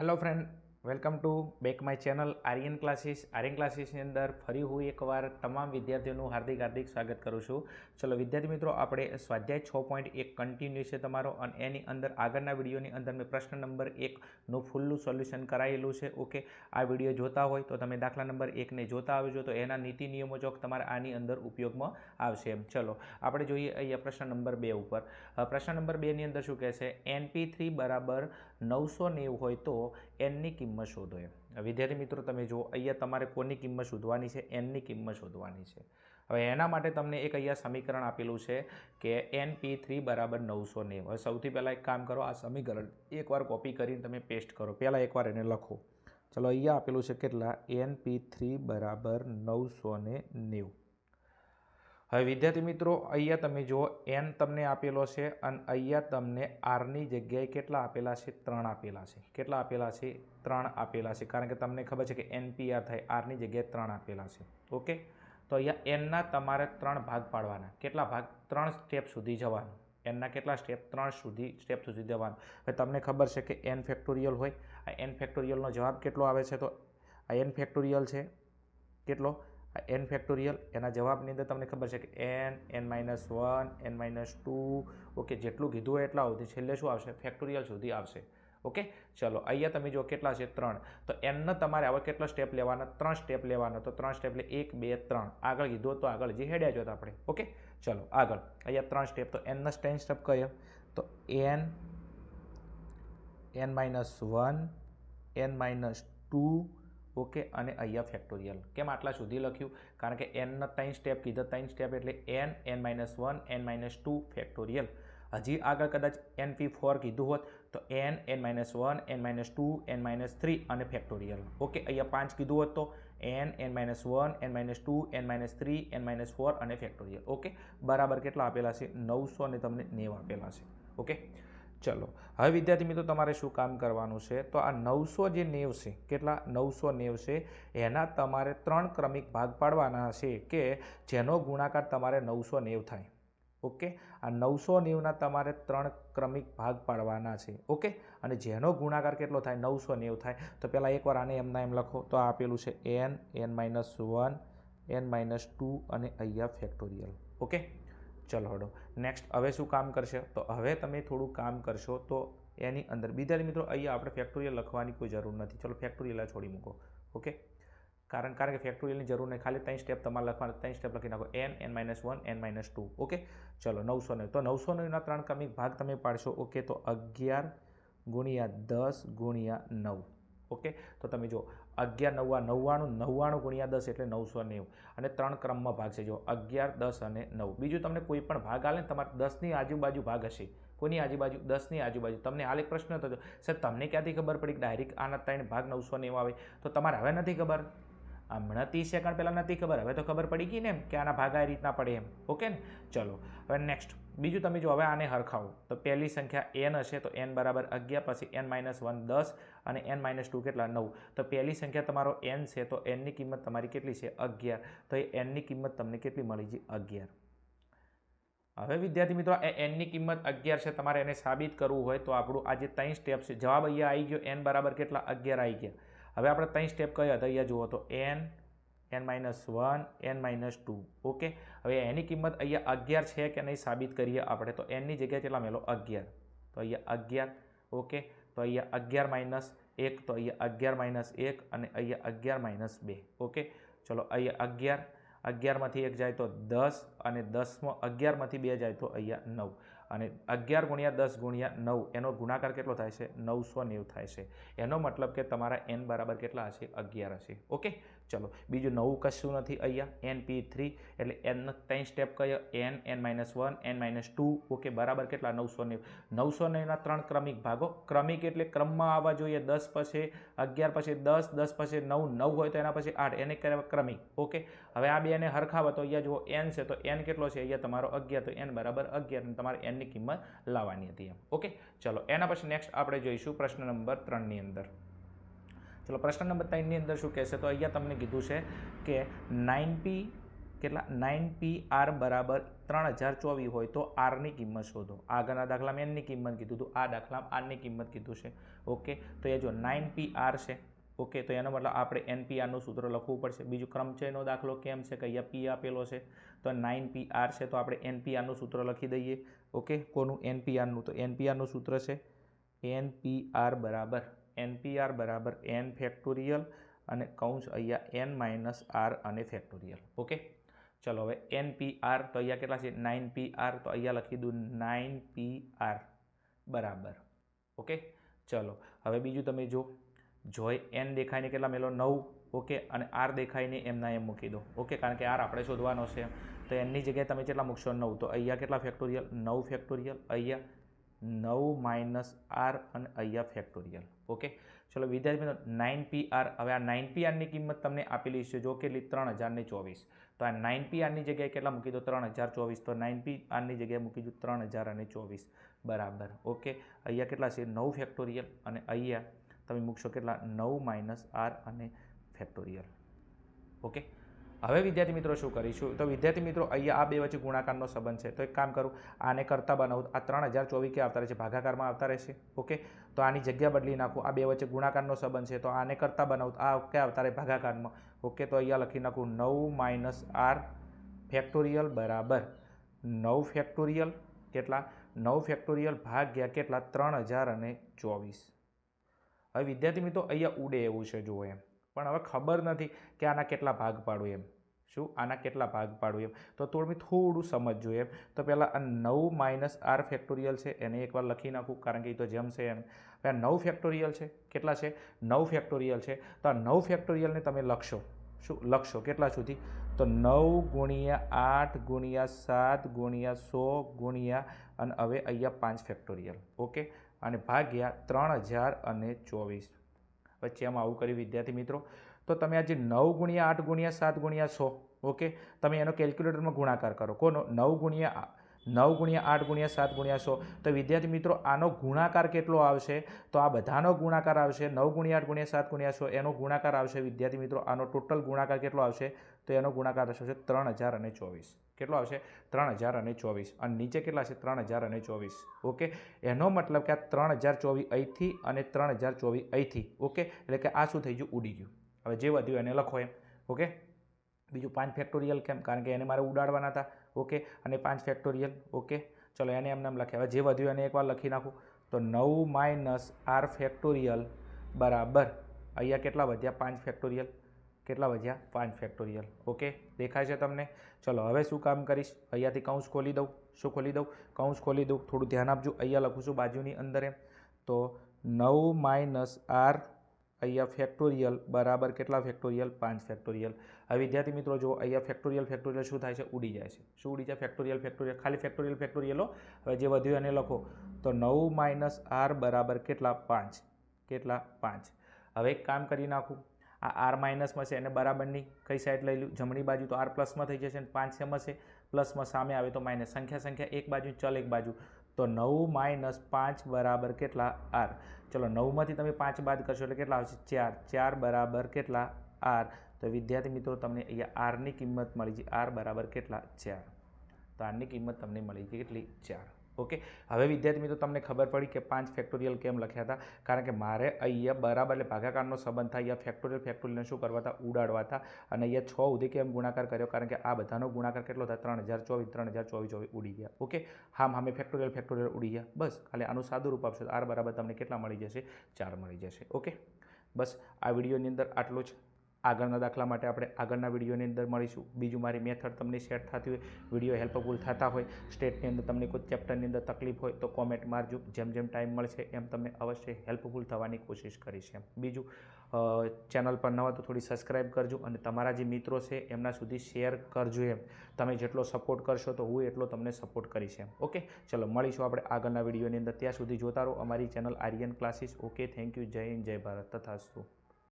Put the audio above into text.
Hello friend welcome to back my channel Aryan classes Aryan ક્લાસીસની અંદર ફરી હું એકવાર તમામ વિદ્યાર્થીઓનું હાર્દિક હાર્દિક સ્વાગત કરું છું. ચલો, વિદ્યાર્થી મિત્રો, આપણે સ્વાધ્યાય છ પોઈન્ટ એક કન્ટિન્યુ છે તમારો અને એની અંદર આગળના વિડીયોની અંદર મેં પ્રશ્ન નંબર એકનું ફૂલ્લું સોલ્યુશન કરાયેલું છે. ઓકે, આ વીડિયો જોતા હોય તો તમે દાખલા નંબર એકને જોતા આવજો તો એના નીતિ નિયમો ચોક તમારે આની અંદર ઉપયોગમાં આવશે. એમ ચલો, આપણે જોઈએ અહીંયા પ્રશ્ન નંબર બે ઉપર. પ્રશ્ન નંબર બેની અંદર શું કહે છે? એનપી થ્રી બરાબર નવસો નેવું હોય તો એનની કિંમત શોધો એમ. વિદ્યાર્થી મિત્રો, તમે જુઓ, અહીંયા તમારે કોની કિંમત શોધવાની છે? એનની કિંમત શોધવાની છે. હવે એના માટે તમને એક અહીંયા સમીકરણ આપેલું છે કે એન પી થ્રી બરાબર નવસો નેવું. હવે સૌથી પહેલાં એક કામ કરો, આ સમીકરણ એકવાર કોપી કરીને તમે પેસ્ટ કરો. પહેલાં એકવાર એને લખો. ચલો, અહીંયા આપેલું છે કેટલા? એન પી થ્રી બરાબર નવસો નેવું. હવે વિદ્યાર્થી મિત્રો, અહીંયા તમે જુઓ એન તમને આપેલો છે અને અહીંયા તમને આરની જગ્યાએ કેટલા આપેલા છે? ત્રણ આપેલા છે. કેટલા આપેલા છે? ત્રણ આપેલા છે. કારણ કે તમને ખબર છે કે એનપીઆર થાય આરની જગ્યાએ ત્રણ આપેલા છે. ઓકે? તો અહીંયા એનના તમારે ત્રણ ભાગ પાડવાના. કેટલા ભાગ? ત્રણ સ્ટેપ સુધી જવાનું. એનના કેટલા સ્ટેપ? ત્રણ સુધી, સ્ટેપ સુધી જવાનું. હવે તમને ખબર છે કે એન ફેક્ટોરિયલ હોય. આ એન ફેક્ટોરિયલનો જવાબ કેટલો આવે છે? તો આ એન ફેક્ટોરિયલ છે. કેટલો? એન ફેક્ટોરિયલ એના જવાબની અંદર તમને ખબર છે કે N N minus one N minus two okay જેટલું કીધું હોય એટલા સુધી છેલ્લે શું આવશે? ફેક્ટોરિયલ સુધી આવશે. ઓકે ચલો, અહીંયા તમે જો કેટલા છે? ત્રણ. તો એનના તમારે આવા કેટલા સ્ટેપ લેવાના? ત્રણ સ્ટેપ લેવાના. તો ત્રણ સ્ટેપ એટલે એક, બે, ત્રણ. આગળ કીધું તો આગળ જે હેડ્યા જોતા આપણે. ઓકે ચલો, આગળ. અહીંયા ત્રણ સ્ટેપ તો એનના સ્ટેન સ્ટેપ કયા? તો N N minus one N minus two okay, અને અહીંયા ફેક્ટોરિયલ કેમ આટલા સુધી લખ્યું? કારણ કે એનના ત્રણ સ્ટેપ કીધા ત્રણ સ્ટેપ એટલે N N minus one N minus two factorial હજી આગળ કદાચ એન પી ફોર કીધું હોત, તો N N minus one N minus two N minus three અને ફેક્ટોરિયલ ઓકે, અહીંયા પાંચ કીધું હોત તો N N minus one N minus two N minus three N minus four અને ફેક્ટોરિયલ ઓકે, બરાબર કેટલા આપેલા છે? નવસો અને તમને નેવ આપેલા છે. ઓકે? ચલો, હવે વિદ્યાર્થી મિત્રો તમારે શું કામ કરવાનું છે? તો આ નવસો જે નેવ છે, કેટલા? નવસો નેવ છે. એના તમારે ત્રણ ક્રમિક ભાગ પાડવાના છે કે જેનો ગુણાકાર તમારે નવસો નેવ થાય. ઓકે? આ નવસો નેવના તમારે ત્રણ ક્રમિક ભાગ પાડવાના છે. ઓકે? અને જેનો ગુણાકાર કેટલો થાય? નવસો નેવ થાય. તો પહેલાં એકવાર આને એમના એમ લખો. તો આપેલું છે N N minus one N minus two અને અહીંયા ફેક્ટોરિયલ ઓકે? ચલો હડો. નેક્સ્ટ હવે શું કામ કરશે? તો હવે તમે થોડું કામ કરશો તો એની અંદર. બીજા મિત્રો, અહીંયા આપણે ફેક્ટોરિયલ લખવાની કોઈ જરૂર નથી. ચલો ફેક્ટોરિયલ છોડી મૂકો. ઓકે કારણ કારણ કે ફેક્ટોરિયલની જરૂર નહીં. ખાલી ત્રણ સ્ટેપ તમારે લખવાના. ત્રણ સ્ટેપ લખી નાખો. N N minus one N minus two okay ચલો, નવસો ને તો નવસો નહીંના ત્રણ ક્રમિક ભાગ તમે પાડશો. ઓકે તો અગિયાર ગુણ્યા દસ ગુણ્યા નવ. ઓકે? તો તમે જો અગિયાર, નવ્વા, નવ્વાણું નવ્વાણું ગુણ્યા દસ એટલે નવસો નેવું. અને ત્રણ ક્રમમાં ભાગ છે જો અગિયાર, દસ અને નવ. બીજું તમને કોઈ પણ ભાગ આલે ને તમારે દસની આજુબાજુ ભાગ હશે. કોની આજુબાજુ? દસની આજુબાજુ. તમને હાલ એક પ્રશ્ન થતો. સર તમને ક્યાંથી ખબર પડી કે ડાયરેક્ટ આના ત્રણ ભાગ નવસો નેવું આવે? તો તમારે હવે નથી ખબર. હમણાં ત્રીસ સેકન્ડ પહેલાં નથી ખબર, હવે તો ખબર પડી ગઈ ને કે આના ભાગ આ રીતના પડે એમ. ઓકે ને? ચલો, હવે નેક્સ્ટ બીજું તમે જો હવે આને હરખાવો. તો પહેલી સંખ્યા એન હશે, તો એન બરાબર અગિયાર, પછી એન માઇનસ વન દસ, અને એન માઇનસ ટુ કેટલા? નવ. તો પહેલી સંખ્યા તમારો એન છે, તો એનની કિંમત તમારી કેટલી છે? અગિયાર. તો એ એનની કિંમત તમને કેટલી મળી છે? અગિયાર. હવે વિદ્યાર્થી મિત્રો એ એનની કિંમત અગિયાર છે, તમારે એને સાબિત કરવું હોય તો આપણું આજે ત્રણ સ્ટેપ છે, જવાબ અહીંયા આવી ગયો એન બરાબર કેટલા? અગિયાર આવી ગયા. હવે આપણે ત્રણ સ્ટેપ કયા હતા? અહીંયા જુઓ તો N N minus one N minus two okay હવે એની કિંમત અહીંયા અગિયાર છે કે નહીં સાબિત કરીએ આપણે? તો એનની જગ્યાએ કેટલા મેલો અગિયાર. તો અહીંયા અગિયાર. ઓકે તો અહીંયા અગિયાર માઇનસ એક, તો અહીંયા અગિયાર માઇનસ એક અને અહીંયા અગિયાર માઇનસ બે. ઓકે ચલો, અહીંયા અગિયાર. અગિયારમાંથી એક જાય તો દસ અને દસમાં અગિયારમાંથી બે જાય તો અહીંયા નવ. અને અગિયાર ગુણ્યા દસ ગુણ્યા નવ, એનો ગુણાકાર કેટલો થાય છે? નવસો નેવું થાય છે. એનો મતલબ કે તમારા એન બરાબર કેટલા હશે? અગિયાર હશે. ઓકે? ચલો, બીજું નવું કશું નથી અહીંયા એન પી થ્રી એટલે એનના ત્રણ સ્ટેપ કયો? N N minus one N minus two okay બરાબર કેટલા? નવસો ને નવસો નેવના ત્રણ ક્રમિક ભાગો, ક્રમિક એટલે ક્રમમાં આવવા જોઈએ, દસ પછી અગિયાર પછી દસ દસ પછી નવ નવ હોય તો એના પછી આઠ, એને કહેવાય ક્રમિક ઓકે હવે આ બે એને હરખાવો, તો અહીંયા જુઓ એન છે, તો એન કેટલો છે? અહીંયા તમારો અગિયાર, તો એન બરાબર અગિયાર તમારે એનની કિંમત લાવવાની હતી એમ ઓકે ચલો, એના પછી નેક્સ્ટ આપણે જોઈશું પ્રશ્ન નંબર ત્રણની અંદર. ચલો, પ્રશ્ન નંબર ત્રણની અંદર શું કહેશે? તો અહીંયા તમને કીધું છે કે નાઇન પી કેટલા? નાઇન પી આર બરાબર ત્રણ હજાર ચોવીસ હોય તો આરની કિંમત શોધો. આગળના દાખલામાં એનની કિંમત કીધું હતું. આ દાખલામાં આરની કિંમત કીધું છે. ઓકે? તો એ જો નાઇન પી આર છે, ઓકે? તો એનો મતલબ આપણે એનપીઆરનું સૂત્ર લખવું પડશે. બીજું ક્રમચયનો દાખલો કેમ છે? કે અહીંયા પી આપેલો છે? તો નાઇન પી આર છે, તો આપણે એનપીઆરનું સૂત્ર લખી દઈએ. ઓકે? કોનું? એનપીઆરનું તો એનપીઆરનું સૂત્ર છે? એનપીઆર બરાબર એનપીઆર બરાબર એન ફેક્ટોરિયલ અને કૌંસ અહીંયા એન માઇનસ આર અને ફેક્ટોરિયલ. ઓકે? ચલો હવે એન પી આર તો અહીંયા કેટલા છે? નાઇન પી આર તો અહીંયા લખી દઉં. નાઇન પી આર બરાબર. ઓકે? ચલો, હવે બીજું તમે જો જોઈ એન દેખાઈને કેટલા મેલો? નવ. ઓકે? અને આર દેખાઈને એમના એમ મૂકી દો. ઓકે? કારણ કે આર આપણે શોધવાનો છે. તો એનની જગ્યાએ તમે કેટલા મૂકશો? નવ. તો અહીંયા કેટલા ફેક્ટોરિયલ? નવ ફેક્ટોરિયલ. અહીંયા નવ માઇનસ આર અને અહીંયા ફેક્ટોરિયલ. ઓકે? ચલો વિદ્યાર્થી મિત્રો, નાઇન પી આર, હવે આ નાઇન પી આરની કિંમત તમને આપેલી છે જો કેટલી ત્રણ હજારને ચોવીસ. તો આ નાઇન પી આરની જગ્યાએ કેટલા મૂકી દો? ત્રણ હજાર ચોવીસ. તો નાઇન પી આરની જગ્યાએ મૂકી દો ત્રણ હજાર અને ચોવીસ. બરાબર. ઓકે? અહીંયા કેટલા છે? નવ ફેક્ટોરિયલ અને અહીંયા તમે મૂકશો કેટલા? નવ માઇનસ આર અને ફેક્ટોરિયલ. ઓકે? હવે વિદ્યાર્થી મિત્રો શું કરીશું? તો વિદ્યાર્થી મિત્રો, અહીંયા આ બે વચ્ચે ગુણાકારનો સંબંધ છે. તો એક કામ કરું, આને કરતા બનાવું. આ ત્રણ હજાર ચોવીસ કે આવતા રહેશે, ભાગાકારમાં આવતા રહેશે. ઓકે? તો આની જગ્યા બદલી નાખું. આ બે વચ્ચે ગુણાકારનો સંબંધ છે, તો આને કરતા બનાવું. આ ક્યાં આવતા રહે ભાગાકારમાં. ઓકે? તો અહીંયા લખી નાખું, નવ માઇનસ આર ફેક્ટોરિયલ બરાબર. નવ ફેક્ટોરિયલ કેટલા? નવ ફેક્ટોરિયલ ભાગ્યા કેટલા? ત્રણ હજાર અને ચોવીસ. હવે વિદ્યાર્થી મિત્રો, અહીંયા ઉડે એવું છે, જુઓ એમ. પણ હવે ખબર નથી કે આના કેટલા ભાગ પાડું એમ. શું? આના કેટલા ભાગ પાડું એમ? તો થોડું થોડું સમજજો એમ. તો પહેલાં આ નવ માઇનસ આર ફેક્ટોરિયલ છે, એને એકવાર લખી નાખું, કારણ કે એ તો જેમ છે એમ. આ નવ ફેક્ટોરિયલ છે, કેટલા છે? નવ ફેક્ટોરિયલ છે. તો આ નવ ફેક્ટોરિયલને તમે લખશો. શું? લખશો. કેટલા સુધી? તો નવ ગુણ્યા આઠ ગુણ્યા સાત ગુણ્યા સો ગુણ્યા, અને હવે અહીંયા પાંચ ફેક્ટોરિયલ. ઓકે? અને ભાગ્યા ત્રણ હજાર અને ચોવીસ. વચ્ચે આમ આવું કર્યું વિદ્યાર્થી મિત્રો. તો તમે આજે નવ ગુણ્યા આઠ ગુણ્યા સાત ગુણ્યા સો, ઓકે? તમે એનો કેલ્ક્યુલેટરમાં ગુણાકાર કરો. કોનો? નવ ગુણ્યા નવ ગુણ્યા આઠ ગુણ્યા સાત ગુણ્યા સો. તો વિદ્યાર્થી મિત્રો, આનો ગુણાકાર કેટલો આવશે? તો આ બધાનો ગુણાકાર આવશે નવ ગુણ્યા આઠ ગુણ્યા સાત ગુણ્યા સો. એનો ગુણાકાર આવશે વિદ્યાર્થી મિત્રો, આનો ટોટલ ગુણાકાર કેટલો આવશે? તો એનો ગુણાકાર થશે ત્રણ હજાર અને ચોવીસ. કેટલો આવશે? ત્રણ હજાર અને ચોવીસ. અને નીચે કેટલા છે? ત્રણ હજાર અને ચોવીસ. ઓકે? એનો મતલબ કે આ ત્રણ હજાર ચોવીસ અહીંથી અને ત્રણ હજાર ચોવીસ અહીંથી. ઓકે? એટલે કે આ શું થઈ ગયું? ઉડી ગયું. હવે જે વધ્યું એને લખો એમ. ઓકે? બીજું પાંચ ફેક્ટોરિયલ કેમ? કારણ કે એને મારે ઉડાડવાના હતા. ઓકે? અને પાંચ ફેક્ટોરિયલ ઓકે? ચલો, એને એમને એમ લખ્યા હવે જે વધ્યું એને એકવાર લખી નાખું. તો નવ માઇનસ આર ફેક્ટોરિયલ બરાબર. અહીંયા કેટલા વધ્યા? પાંચ ફેક્ટોરિયલ કેટલા વધ્યા? પાંચ ફેક્ટોરિયલ ઓકે દેખાય છે તમને? ચલો, હવે શું કામ કરીશ? અહીંયાથી કૌંસ ખોલી દઉં. શું ખોલી દઉં? કૌંસ ખોલી દઉં. થોડું ધ્યાન આપજો. અહીંયા લખું છું બાજુની અંદર એમ. તો નવ માઇનસ આર અહીંયા ફેક્ટોરિયલ બરાબર કેટલા ફેક્ટોરિયલ પાંચ ફેક્ટોરિયલ હવે વિદ્યાર્થી મિત્રો જો અહીંયા ફેક્ટોરિયલ ફેક્ટોરિયલ શું થાય છે? ઉડી જાય છે. શું ઉડી જાય? ફેક્ટોરિયલ ફેક્ટોરિયલ ખાલી ફેક્ટોરિયલ ફેક્ટોરિયલો હવે જે વધ્યું એને લખો. તો નવ માઇનસ આર બરાબર કેટલા? પાંચ. કેટલા? પાંચ. હવે એક કામ કરી નાખું. આ આર માઇનસમાં છે એને બરાબરની કઈ સાઈડ લઈ લઉં જમણી બાજુ તો આર પ્લસમાં થઈ જશે અને પાંચ શેમાં છે પ્લસમાં સામે આવે તો માઇનસ સંખ્યા સંખ્યા એક બાજુ, ચલ એક બાજુ. તો નવ માઇનસ પાંચ બરાબર કેટલા? આર ચલો, નવમાંથી તમે પાંચ બાદ કરશો એટલે કેટલા આવશે? ચાર. ચાર બરાબર કેટલા? આર તો વિદ્યાર્થી મિત્રો, તમને અહીંયા આરની કિંમત મળી છે. આર બરાબર કેટલા? ચાર. તો આરની કિંમત તમને મળી કેટલી? ચાર. ઓકે? હવે વિદ્યાર્થી મિત્રો, તમને ખબર પડી કે પાંચ ફેક્ટોરિયલ કેમ લખ્યા હતા? કારણ કે મારે અહીંયા બરાબર એટલે ભાગાકારનો સંબંધ થાય, અહીંયા ફેક્ટોરિયલ ફેક્ટોરિયલને શું કરવા હતા ઉડાડવા હતા અને અહીંયા છ સુધી કેમ ગુણાકાર કર્યો? કારણ કે આ બધાનો ગુણાકાર કેટલો થાય? ત્રણ હજાર ચોવીસ, ત્રણ હજાર ચોવીસ ચોવીસ ઉડી ગયા. ઓકે? હા હામે ફેક્ટોરિયલ ફેક્ટોરિયલ ઉડી ગયા. બસ, ખાલી આનું સાદું રૂપ આપશો આર બરાબર તમને કેટલા મળી જશે? ચાર મળી જશે. ઓકે? બસ, આ વિડીયોની અંદર આટલું જ. આગળના દાખલા માટે આપણે આગળના વિડીયોની અંદર મળીશું. બીજું મારી મેથડ તમને સેટ થતી હોય વીડિયો હેલ્પફુલ થતા હોય સ્ટેટની અંદર તમને કોઈ ચેપ્ટરની અંદર તકલીફ હોય તો કોમેન્ટ મારજો. જેમ જેમ ટાઈમ મળશે એમ તમને અવશ્ય હેલ્પફુલ થવાની કોશિશ કરીશ એમ. બીજું ચેનલ પર નવા તો થોડી સબસ્ક્રાઈબ કરજો અને તમારા જે મિત્રો છે એમના સુધી શેર કરજો એમ. તમે જેટલો સપોર્ટ કરશો તો હું એટલો તમને સપોર્ટ કરીશ એમ. ઓકે ચલો, મળીશું આપણે આગળના વિડીયોની અંદર. ત્યાં સુધી જોતા રહો. અમારી channel Aryan classes okay thank you જય હિન્દ, જય ભારત. તથાસ્તુ.